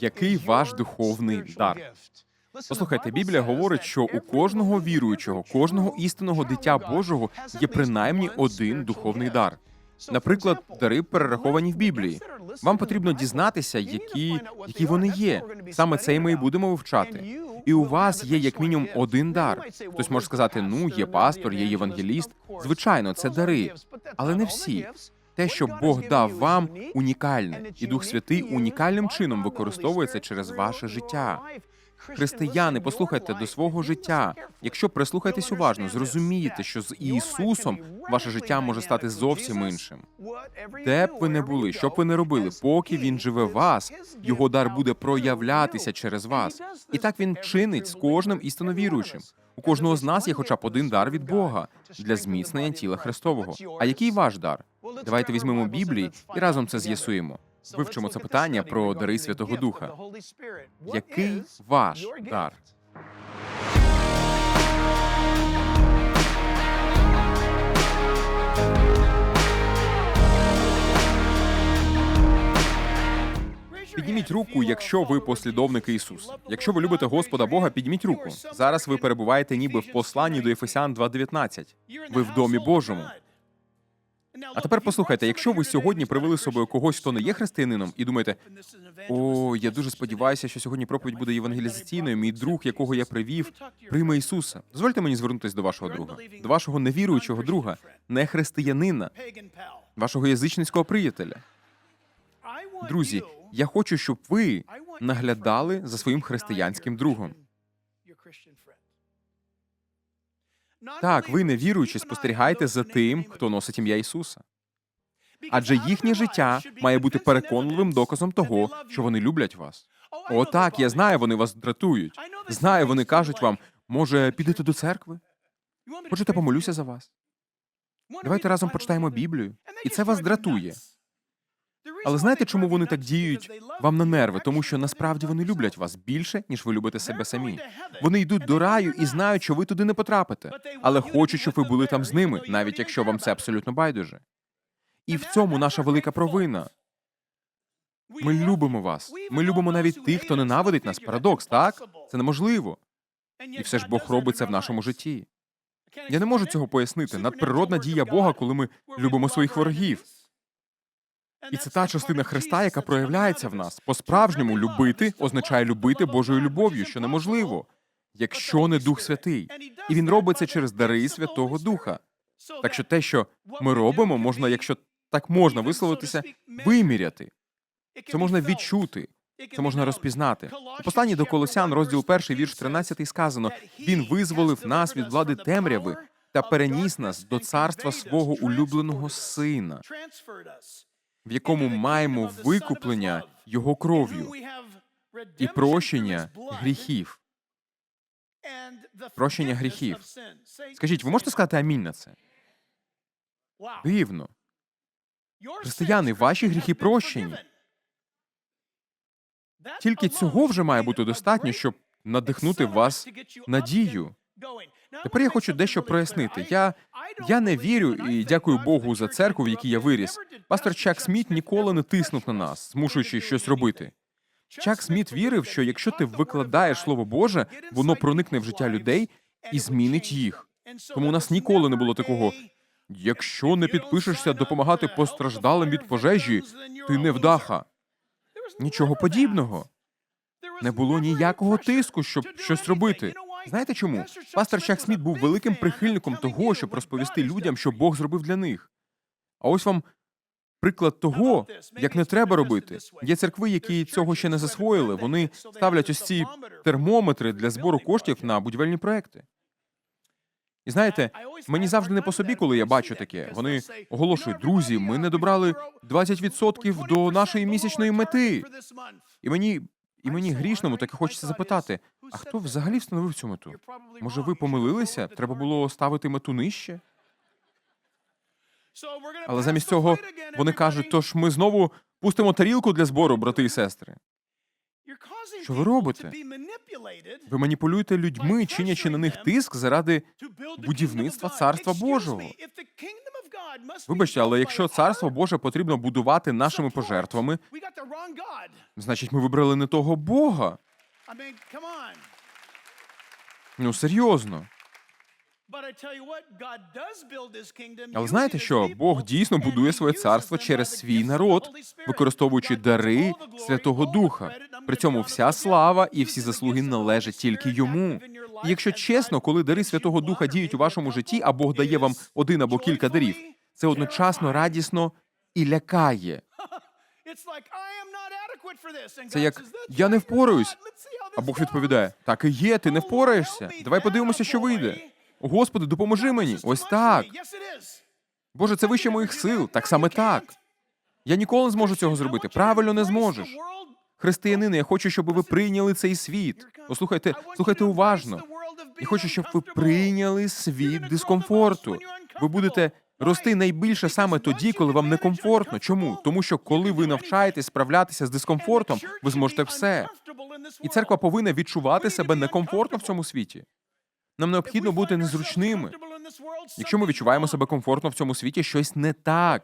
Який ваш духовний дар? Послухайте, Біблія говорить, що у кожного віруючого, кожного істинного дитя Божого є принаймні один духовний дар. Наприклад, дари перераховані в Біблії. Вам потрібно дізнатися, які, які вони є. Саме це і ми і будемо вивчати. І у вас є як мінімум один дар. Хтось може сказати: ну, є пастор, є євангеліст. Звичайно, це дари, але не всі. Те, що Бог дав вам, унікальне, і Дух Святий унікальним чином використовується через ваше життя. Християни, послухайте до свого життя. Якщо прислухайтесь уважно, зрозумієте, що з Ісусом ваше життя може стати зовсім іншим. Де б ви не були, що б ви не робили, поки він живе вас, його дар буде проявлятися через вас. І так він чинить з кожним істинно віруючим. У кожного з нас є хоча б один дар від Бога для зміцнення тіла Христового. А який ваш дар? Давайте візьмемо Біблії і разом це з'ясуємо. Вивчимо це питання про дари Святого Духа. Який ваш дар? Підніміть руку, якщо ви послідовники Ісуса. Якщо ви любите Господа Бога, підніміть руку. Зараз ви перебуваєте ніби в посланні до Ефесян 2.19. Ви в домі Божому. А тепер послухайте, якщо ви сьогодні привели з собою когось, хто не є християнином, і думаєте, о, я дуже сподіваюся, що сьогодні проповідь буде євангелізаційною. Мій друг, якого я привів, прийме Ісуса. Дозвольте мені звернутися до вашого друга, до вашого невіруючого друга, не християнина, вашого язичницького приятеля. Друзі, я хочу, щоб ви наглядали за своїм християнським другом. Так, ви невіруючі, спостерігайте за тим, хто носить ім'я Ісуса. Адже їхнє життя має бути переконливим доказом того, що вони люблять вас. О, так, я знаю, вони вас дратують. Знаю, вони кажуть вам, може, підете до церкви? Хочете, помолюся за вас? Давайте разом почитаємо Біблію, і це вас дратує. Але знаєте, чому вони так діють вам на нерви? Тому що насправді вони люблять вас більше, ніж ви любите себе самі. Вони йдуть до раю і знають, що ви туди не потрапите, але хочуть, щоб ви були там з ними, навіть якщо вам це абсолютно байдуже. І в цьому наша велика провина. Ми любимо вас. Ми любимо навіть тих, хто ненавидить нас. Парадокс, так? Це неможливо. І все ж Бог робить це в нашому житті. Я не можу цього пояснити. Надприродна дія Бога, коли ми любимо своїх ворогів. І це та частина Христа, яка проявляється в нас. По-справжньому любити означає любити Божою любов'ю, що неможливо, якщо не Дух Святий. І він робить це через дари Святого Духа. Так що те, що ми робимо, можна, якщо так можна висловитися, виміряти. Це можна відчути, це можна розпізнати. У посланні до Колосян, розділ 1, вірш 13 сказано: Він визволив нас від влади темряви та переніс нас до царства свого улюбленого сина, в якому маємо викуплення його кров'ю і прощення гріхів. Прощення гріхів. Скажіть, ви можете сказати амінь на це? Дивно. Християни, ваші гріхи прощені. Тільки цього вже має бути достатньо, щоб надихнути вас надію. Тепер я хочу дещо прояснити. Я, я не вірю і дякую Богу за церкву, в якій я виріс. Пастор Чак Сміт ніколи не тиснув на нас, змушуючи щось робити. Чак Сміт вірив, що якщо ти викладаєш Слово Боже, воно проникне в життя людей і змінить їх. Тому у нас ніколи не було такого. Якщо не підпишешся допомагати постраждалим від пожежі, ти невдаха. Нічого подібного. Не було ніякого тиску, щоб щось робити. Знаєте чому? Пастор Чак Сміт був великим прихильником того, щоб розповісти людям, що Бог зробив для них. А ось вам приклад того, як не треба робити. Є церкви, які цього ще не засвоїли. Вони ставлять ось ці термометри для збору коштів на будівельні проекти. І знаєте, мені завжди не по собі, коли я бачу таке. Вони оголошують, друзі, ми не добрали 20% до нашої місячної мети. І мені, і мені грішному таки хочеться запитати: а хто взагалі встановив цю мету? Може, ви помилилися? Треба було ставити мету нижче? Але замість цього вони кажуть, тож ми знову пустимо тарілку для збору, брати і сестри. Що ви робите? Ви маніпулюєте людьми, чинячи на них тиск заради будівництва Царства Божого. Вибачте, але якщо царство Боже потрібно будувати нашими пожертвами, Значить, ми вибрали не того Бога. Ну, серйозно. Але знаєте що? Бог дійсно будує своє царство через свій народ, використовуючи дари Святого Духа. При цьому вся слава і всі заслуги належать тільки йому. І якщо чесно, коли дари Святого Духа діють у вашому житті, а Бог дає вам один або кілька дарів, це одночасно радісно і лякає. Це як я не впораюсь. А Бог відповідає: так і є, ти не впораєшся. Давай подивимося, що вийде. Господи, допоможи мені. Ось так. Боже, це вище моїх сил. Так саме так. Я ніколи не зможу цього зробити. Правильно не зможеш. Християнини, я хочу, щоб ви прийняли цей світ. Послухайте, слухайте уважно. Я хочу, щоб ви прийняли світ дискомфорту. Ви будете рости найбільше саме тоді, коли вам некомфортно. Чому? Тому що коли ви навчаєтесь справлятися з дискомфортом, ви зможете все. І церква повинна відчувати себе некомфортно в цьому світі. Нам необхідно бути незручними. Якщо ми відчуваємо себе комфортно в цьому світі, щось не так.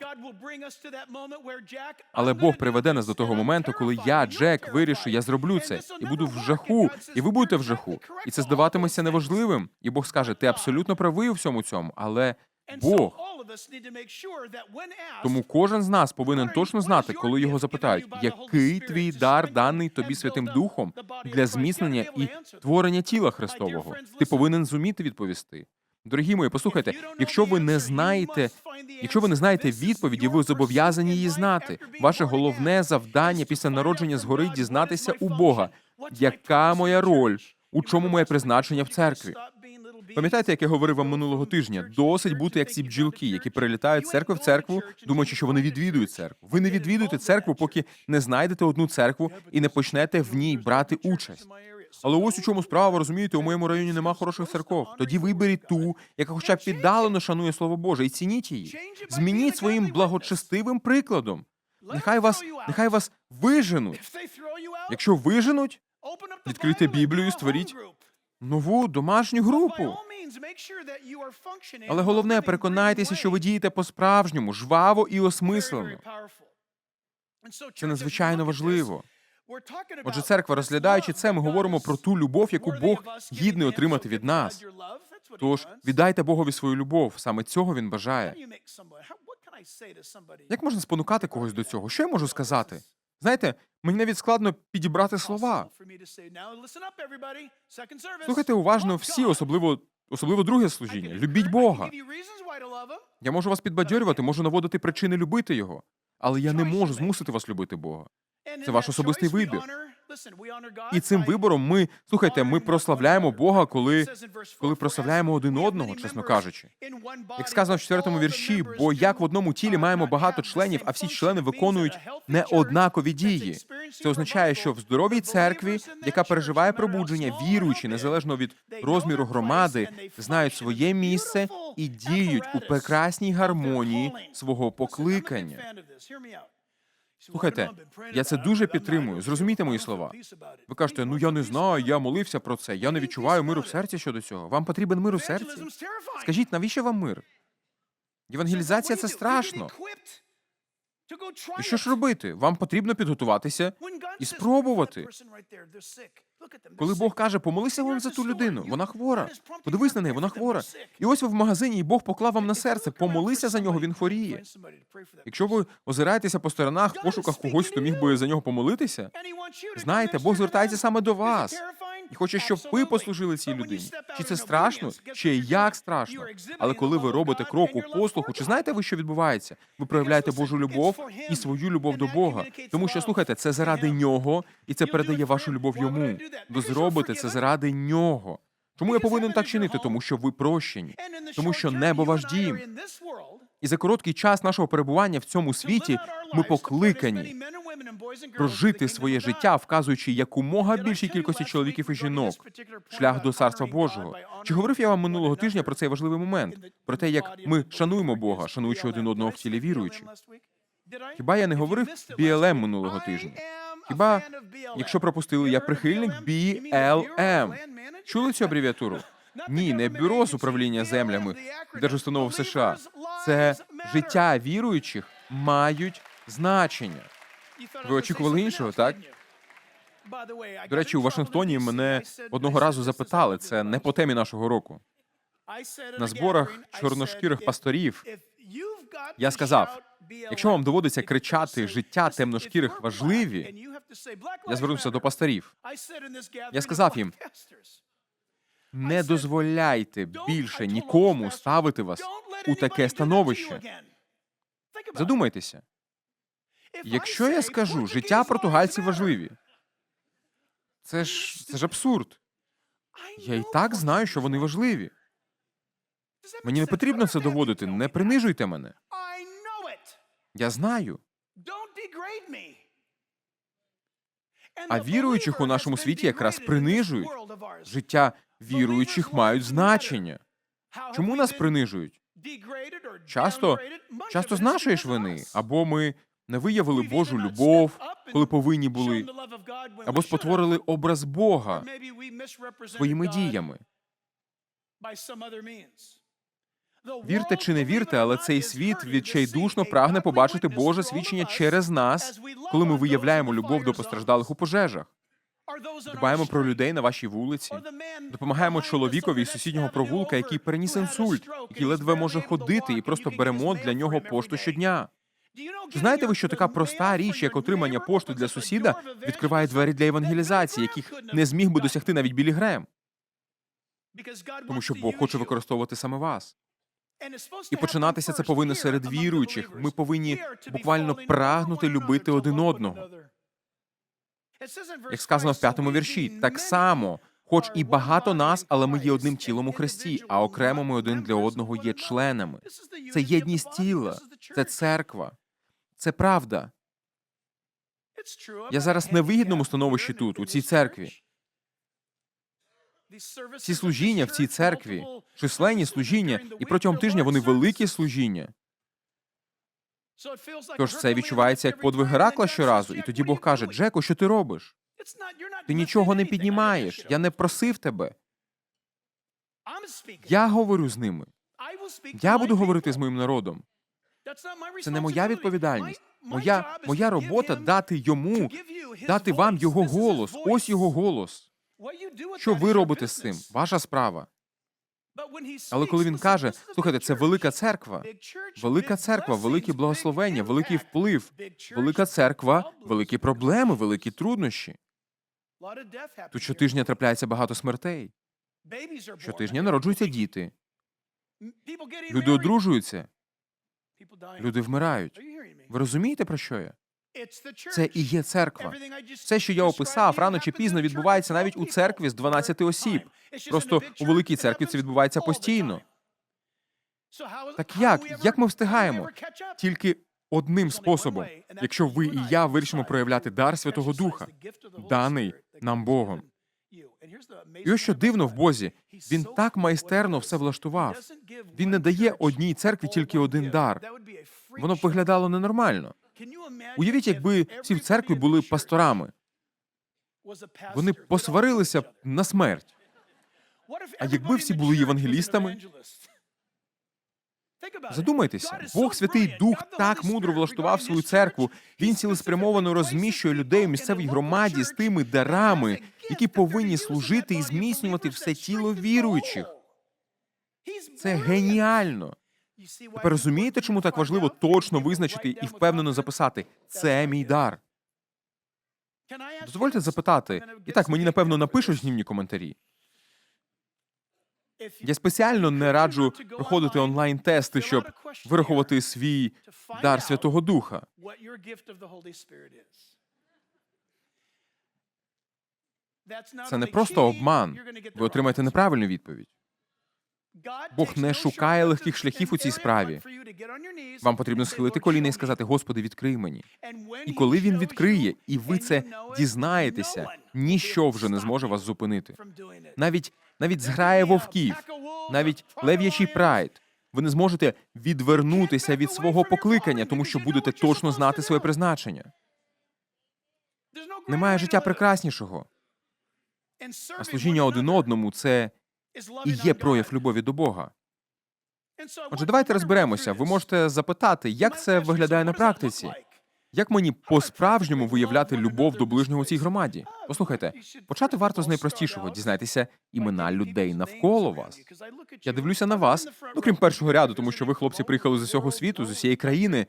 Але Бог приведе нас до того моменту, коли я, Джек, вирішу, я зроблю це і буду в жаху, і ви будете в жаху. І це здаватиметься неважливим. І Бог скаже: ти абсолютно правий у всьому цьому, але Бог. Тому кожен з нас повинен точно знати, коли його запитають, який твій дар даний тобі Святим Духом для зміцнення і творення тіла Христового. Ти повинен зуміти відповісти. Дорогі мої, послухайте, якщо ви не знаєте, якщо ви не знаєте відповіді, ви зобов'язані її знати. Ваше головне завдання після народження згори дізнатися у Бога, яка моя роль, у чому моє призначення в церкві. Пам'ятаєте, як я говорив вам минулого тижня? Досить бути як ці бджілки, які перелітають церкви в церкву, думаючи, що вони відвідують церкву. Ви не відвідуєте церкву, поки не знайдете одну церкву і не почнете в ній брати участь. Але ось у чому справа, розумієте, у моєму районі нема хороших церков. Тоді виберіть ту, яка хоча б піддалено шанує слово Боже, і цініть її. Змініть своїм благочестивим прикладом. Нехай вас, нехай вас виженуть. Якщо виженуть, відкрийте Біблію і створіть нову домашню групу. Але головне, переконайтеся, що ви дієте по-справжньому, жваво і осмислено. Це надзвичайно важливо. Отже, церква, розглядаючи це, ми говоримо про ту любов, яку Бог гідний отримати від нас. Тож віддайте Богові свою любов. Саме цього він бажає. Як можна спонукати когось до цього? Що я можу сказати? Знаєте, мені навіть складно підібрати слова. Слухайте уважно всі, особливо особливо друге служіння. Любіть Бога. Я можу вас підбадьорювати, можу наводити причини любити його, але я не можу змусити вас любити Бога. Це ваш особистий вибір. І цим вибором ми слухайте, ми прославляємо Бога, коли коли прославляємо один одного, чесно кажучи. Як сказано в четвертому вірші, бо як в одному тілі маємо багато членів, а всі члени виконують неоднакові дії. Це означає, що в здоровій церкві, яка переживає пробудження, віруючі незалежно від розміру громади, знають своє місце і діють у прекрасній гармонії свого покликання. Слухайте, я це дуже підтримую. Зрозумійте мої слова. Ви кажете, ну я не знаю, я молився про це. Я не відчуваю миру в серці щодо цього. Вам потрібен мир у серці? Скажіть, навіщо вам мир? Євангелізація це страшно. І що ж робити? Вам потрібно підготуватися і спробувати. Коли Бог каже, помолися вам за ту людину, вона хвора. Подивись на неї, вона хвора. І ось ви в магазині, і Бог поклав вам на серце. Помолися за нього, він хворіє. Якщо ви озираєтеся по сторонах в пошуках когось, хто міг би за нього помолитися, знаєте, Бог звертається саме до вас і хоче, щоб ви послужили цій людині. Чи це страшно? Чи як страшно? Але коли ви робите крок у послуху, чи знаєте ви, що відбувається? Ви проявляєте Божу любов і свою любов до Бога. Тому що слухайте, це заради нього, і це передає вашу любов йому. Ви зробите це заради нього. Чому я повинен так чинити? Тому що ви прощені, тому що небо ваш дім. І за короткий час нашого перебування в цьому світі ми покликані прожити своє життя, вказуючи якомога більшій кількості чоловіків і жінок шлях до царства Божого. Чи говорив я вам минулого тижня про цей важливий момент? Про те, як ми шануємо Бога, шануючи один одного в тілі віруючих? Хіба я не говорив BLM минулого тижня? Хіба, якщо пропустили, я прихильник BLM. Чули цю абревіатуру? Ні, не бюро з управління землями держустанови США. Це життя віруючих мають значення. Ви очікували іншого, так? До речі, у Вашингтоні мене одного разу запитали, це не по темі нашого року. на зборах чорношкірих пасторів. Я сказав, якщо вам доводиться кричати життя темношкірих важливі, Я звернувся до пасторів. я сказав їм, Не дозволяйте більше нікому ставити вас у таке становище. Задумайтеся, якщо я скажу, життя португальців важливі, це ж це ж абсурд. Я і так знаю, що вони важливі. Мені не потрібно це доводити. Не принижуйте мене. Я знаю. А віруючих у нашому світі якраз принижують. Життя віруючих мають значення. Чому нас принижують? Часто, часто з нашої ж вини, або ми не виявили Божу любов, коли повинні були, або спотворили образ Бога своїми діями. Вірте чи не вірте, але цей світ відчайдушно прагне побачити Боже свідчення через нас, коли ми виявляємо любов до постраждалих у пожежах. Дбаємо про людей на вашій вулиці, допомагаємо чоловікові з сусіднього провулка, який переніс інсульт, який ледве може ходити, і просто беремо для нього пошту щодня. Знаєте ви, що така проста річ, як отримання пошти для сусіда, відкриває двері для евангелізації, яких не зміг би досягти навіть Білі Грем? Тому що Бог хоче використовувати саме вас. І починатися це повинно серед віруючих. Ми повинні буквально прагнути любити один одного. Як сказано в п'ятому вірші, так само, хоч і багато нас, але ми є одним тілом у Христі, а окремо ми один для одного є членами. Це єдність тіла, це церква, це правда. Я зараз не в вигідному становищі тут, у цій церкві. Ці служіння в цій церкві, численні служіння, і протягом тижня вони великі служіння. Тож це відчувається як подвиг Геракла щоразу, і тоді Бог каже: Джеко, що ти робиш? Ти нічого не піднімаєш. Я не просив тебе. Я говорю з ними. Я буду говорити з моїм народом. Це не моя відповідальність. Моя, моя робота дати йому, дати вам його голос. Ось його голос. Що ви робите з цим? Ваша справа. Але коли він каже, слухайте, це велика церква, велика церква, великі благословення, великий вплив, велика церква, великі проблеми, великі труднощі. Тут щотижня трапляється багато смертей. Щотижня народжуються діти. Люди одружуються, люди вмирають. Ви розумієте, про що я? Це і є церква. Все, що я описав, рано чи пізно відбувається навіть у церкві з 12 осіб. Просто у великій церкві це відбувається постійно. Так як? Як ми встигаємо? Тільки одним способом, якщо ви і я вирішимо проявляти дар Святого Духа, даний нам Богом. І ось що дивно в Бозі, він так майстерно все влаштував. Він не дає одній церкві тільки один дар. Воно б виглядало ненормально. Уявіть, якби всі в церкві були пасторами. Вони посварилися б на смерть. А якби всі були євангелістами? Задумайтеся, Бог Святий Дух так мудро влаштував свою церкву. Він цілеспрямовано розміщує людей у місцевій громаді з тими дарами, які повинні служити і зміцнювати все тіло віруючих. Це геніально. Тепер розумієте, чому так важливо точно визначити і впевнено записати це мій дар. Дозвольте запитати, і так мені напевно напишуть знімні коментарі. Я спеціально не раджу проходити онлайн-тести, щоб вирахувати свій дар Святого Духа. Це не просто обман. Ви отримаєте неправильну відповідь. Бог не шукає легких шляхів у цій справі. Вам потрібно схилити коліна і сказати: Господи, відкрий мені. І коли він відкриє, і ви це дізнаєтеся, ніщо вже не зможе вас зупинити. Навіть навіть зграє вовків, навіть лев'ячий прайд. Ви не зможете відвернутися від свого покликання, тому що будете точно знати своє призначення. Немає життя прекраснішого. А служіння один одному це і є прояв любові до Бога. Отже, давайте розберемося. Ви можете запитати, як це виглядає на практиці. Як мені по-справжньому виявляти любов до ближнього у цій громаді? Послухайте, почати варто з найпростішого дізнайтеся імена людей навколо вас. Я дивлюся на вас, ну крім першого ряду, тому що ви, хлопці, приїхали з усього світу, з усієї країни.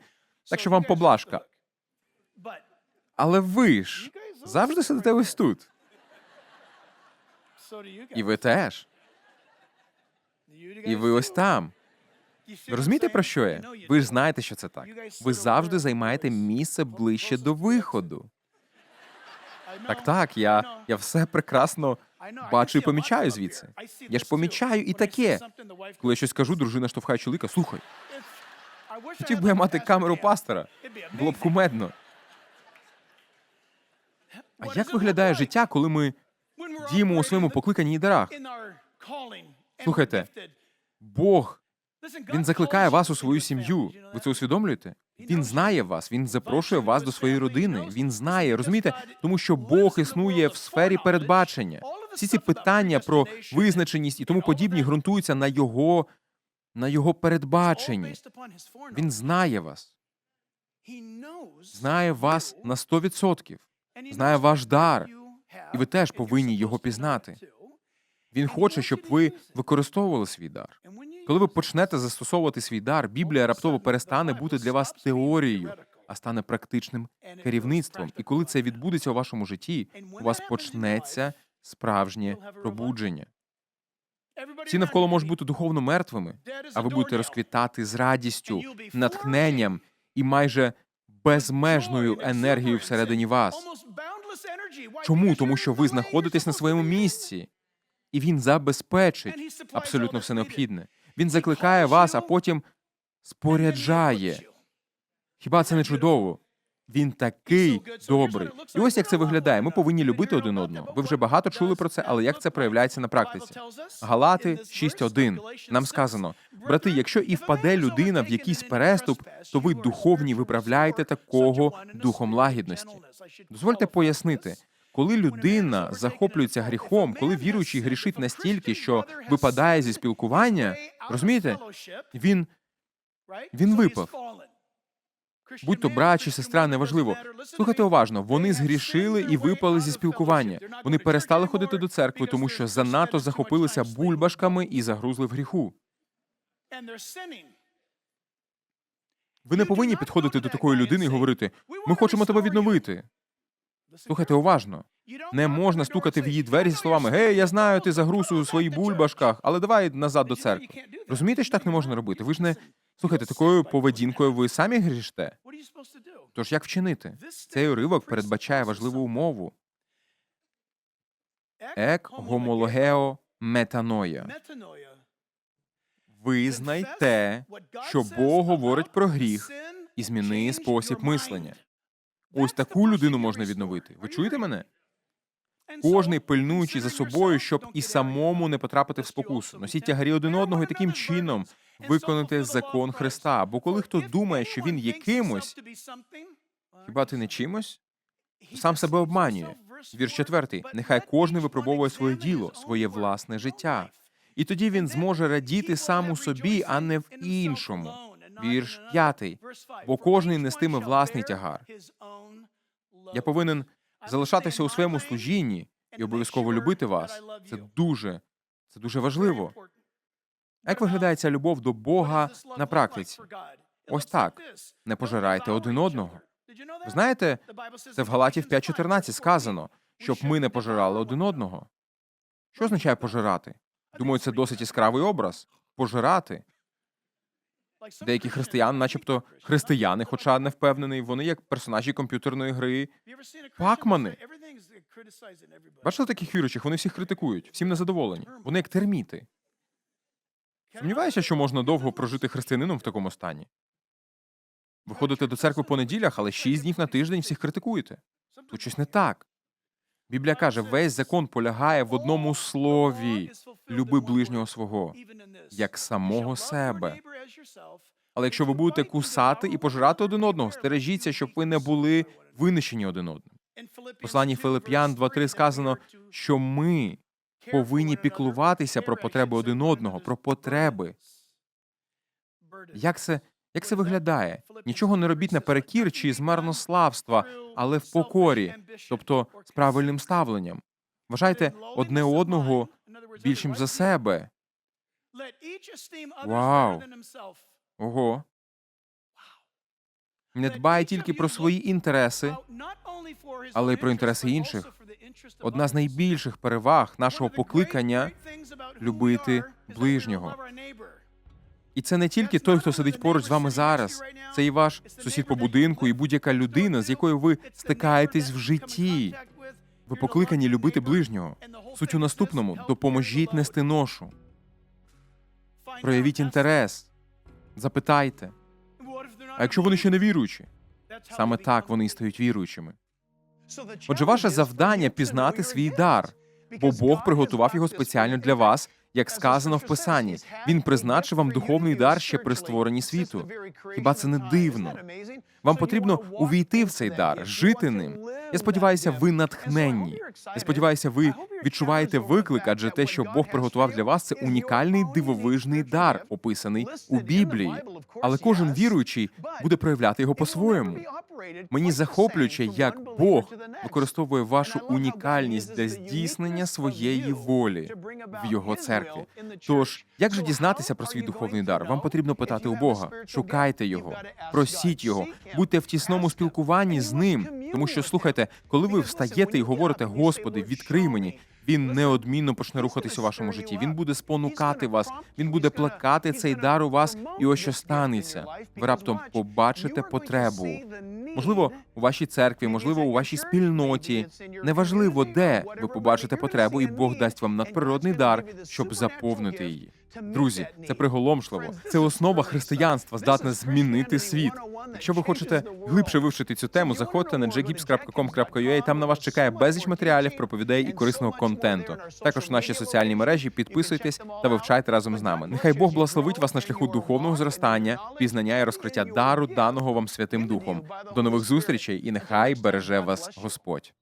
Так що вам поблажка. Але ви ж завжди сидите ось тут. І ви теж. І ви ось там. Ви розумієте, про що я? Ви ж знаєте, що це так. Ви завжди займаєте місце ближче до виходу. Так, так, я, я все прекрасно бачу і помічаю звідси. Я ж помічаю і таке. Коли я щось кажу, дружина штовхає чоловіка. Слухай, хотів би я мати камеру пастора. Було б кумедно. А як виглядає життя, коли ми діємо у своєму покликанні і дарах? Слухайте, Бог він закликає вас у свою сім'ю. Ви це усвідомлюєте? Він знає вас, він запрошує вас до своєї родини. Він знає, розумієте, тому що Бог існує в сфері передбачення. Всі ці питання про визначеність і тому подібні ґрунтуються на його, на його передбаченні. Він знає вас, знає вас на 100%. знає ваш дар, і ви теж повинні його пізнати. Він хоче, щоб ви використовували свій дар. Коли ви почнете застосовувати свій дар, Біблія раптово перестане бути для вас теорією, а стане практичним керівництвом. І коли це відбудеться у вашому житті, у вас почнеться справжнє пробудження. Всі навколо можуть бути духовно мертвими, а ви будете розквітати з радістю, натхненням і майже безмежною енергією всередині вас. Чому? Тому що ви знаходитесь на своєму місці, і він забезпечить абсолютно все необхідне. Він закликає вас, а потім споряджає. Хіба це не чудово? Він такий добрий. І ось як це виглядає. Ми повинні любити один одного. Ви вже багато чули про це, але як це проявляється на практиці? Галати 6.1. Нам сказано: брати, якщо і впаде людина в якийсь переступ, то ви духовні виправляєте такого духом лагідності. Дозвольте пояснити. Коли людина захоплюється гріхом, коли віруючий грішить настільки, що випадає зі спілкування, розумієте, він, він випав. Будь то брат чи сестра, неважливо. Слухайте уважно, вони згрішили і випали зі спілкування. Вони перестали ходити до церкви, тому що занадто захопилися бульбашками і загрузли в гріху. Ви не повинні підходити до такої людини і говорити: ми хочемо тебе відновити. Слухайте уважно. Не можна стукати в її двері зі словами Гей, я знаю, ти загруз у своїх бульбашках, але давай назад до церкви. Розумієте, що так не можна робити? Ви ж не слухайте, такою поведінкою ви самі гріште. Тож як вчинити? Цей уривок передбачає важливу умову. Ек гомологео метаноя. Визнай те, що Бог говорить про гріх, і зміни спосіб мислення. Ось таку людину можна відновити. Ви чуєте мене? Кожний пильнуючи за собою, щоб і самому не потрапити в спокусу. Носіть тягарі один одного і таким чином виконати закон Христа. Бо коли хто думає, що він є кимось, хіба ти не чимось? Сам себе обманює. Вірш четвертий. Нехай кожен випробовує своє діло, своє власне життя. І тоді він зможе радіти сам у собі, а не в іншому. Вірш п'ятий. Бо кожний нестиме власний тягар. Я повинен залишатися у своєму служінні і обов'язково любити вас. Це дуже, це дуже важливо. Як виглядає ця любов до Бога на практиці? Ось так. Не пожирайте один одного. Ви знаєте, це в Галатів 5.14 сказано, щоб ми не пожирали один одного. Що означає пожирати? Думаю, це досить яскравий образ. Пожирати. Деякі християни, начебто християни, хоча не впевнений, вони як персонажі комп'ютерної гри. Пакмани. Бачили таких віруючих, вони всіх критикують, всім незадоволені. Вони як терміти. Сумніваюся, що можна довго прожити християнином в такому стані. Ви ходите до церкви по неділях, але шість днів на тиждень всіх критикуєте. Тут щось не так. Біблія каже, весь закон полягає в одному слові люби ближнього свого, як самого себе. Але якщо ви будете кусати і пожирати один одного, стережіться, щоб ви не були винищені один одним. В посланні Филип'ян 2.3 сказано, що ми повинні піклуватися про потреби один одного, про потреби. Як це, Як це виглядає? Нічого не робіть наперекір чи з марнославства, але в покорі, тобто з правильним ставленням. Вважайте одне одного більшим за себе. Вау. Ого. Не дбай тільки про свої інтереси, але й про інтереси інших. Одна з найбільших переваг нашого покликання любити ближнього. І це не тільки той, хто сидить поруч з вами зараз, це і ваш сусід по будинку, і будь-яка людина, з якою ви стикаєтесь в житті. Ви покликані любити ближнього. Суть у наступному допоможіть нести ношу, проявіть інтерес, запитайте. А якщо вони ще не віруючі, саме так вони і стають віруючими. Отже, ваше завдання пізнати свій дар, бо Бог приготував його спеціально для вас, як сказано в Писанні. Він призначив вам духовний дар ще при створенні світу. Хіба це не дивно? Вам потрібно увійти в цей дар, жити ним. Я сподіваюся, ви натхненні. Я сподіваюся, ви відчуваєте виклик, адже те, що Бог приготував для вас, це унікальний дивовижний дар, описаний у Біблії. Але кожен віруючий буде проявляти його по-своєму. Мені захоплююче, як Бог використовує вашу унікальність для здійснення своєї волі в його церкві. Тож, як же дізнатися про свій духовний дар? Вам потрібно питати у Бога. Шукайте його, просіть його, будьте в тісному спілкуванні з ним. Тому що слухайте, коли ви встаєте і говорите, Господи, відкрий мені. Він неодмінно почне рухатись у вашому житті. Він буде спонукати вас, він буде плекати цей дар у вас, і ось що станеться. Ви раптом побачите потребу. Можливо, у вашій церкві, можливо, у вашій спільноті. Неважливо, де ви побачите потребу, і Бог дасть вам надприродний дар, щоб заповнити її. Друзі, це приголомшливо. Це основа християнства, здатна змінити світ. Якщо ви хочете глибше вивчити цю тему, заходьте на jgips.com.ua, Там на вас чекає безліч матеріалів, проповідей і корисного контенту. Також в наші соціальні мережі підписуйтесь та вивчайте разом з нами. Нехай Бог благословить вас на шляху духовного зростання, пізнання і розкриття дару, даного вам Святим Духом. До нових зустрічей, і нехай береже вас Господь.